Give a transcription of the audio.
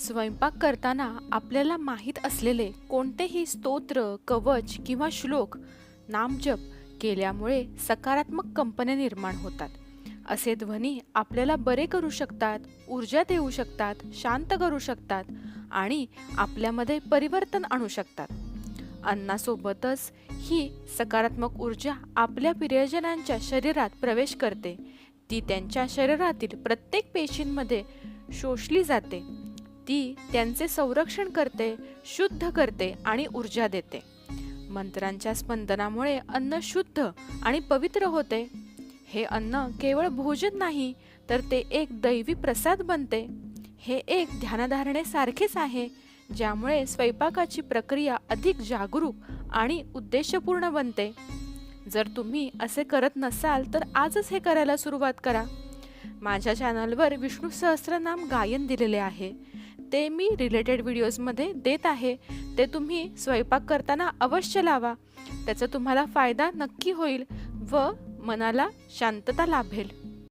स्वयंपाक करताना आपल्याला माहीत असलेले कोणतेही स्तोत्र कवच किंवा श्लोक नामजप केल्यामुळे सकारात्मक कंपन्या निर्माण होतात. असे ध्वनी आपल्याला बरे करू शकतात ऊर्जा देऊ शकतात शांत करू शकतात आणि आपल्यामध्ये परिवर्तन आणू शकतात. अन्नासोबतच ही सकारात्मक ऊर्जा आपल्या प्रियजनांच्या शरीरात प्रवेश करते. ती त्यांच्या शरीरातील प्रत्येक पेशींमध्ये शोषली जाते. ती त्यांचे संरक्षण करते शुद्ध करते आणि ऊर्जा देते. मंत्रांच्या स्पंदनामुळे अन्न शुद्ध आणि पवित्र होते. हे अन्न केवळ भोजन नाही तर ते एक दैवी प्रसाद बनते. हे एक ध्यानधारणेसारखेच आहे ज्यामुळे स्वयंपाकाची प्रक्रिया अधिक जागरूक आणि उद्देशपूर्ण बनते. जर तुम्ही असे करत नसाल तर आजच हे करायला सुरुवात करा. माझ्या चॅनलवर विष्णू सहस्रनाम गायन दिलेले आहे. ते मी रिलेटेड व्हिडिओजमध्ये देत आहे. ते तुम्ही स्वयंपाक करताना अवश्य लावा. त्याचा तुम्हाला फायदा नक्की होईल व मनाला शांतता लाभेल.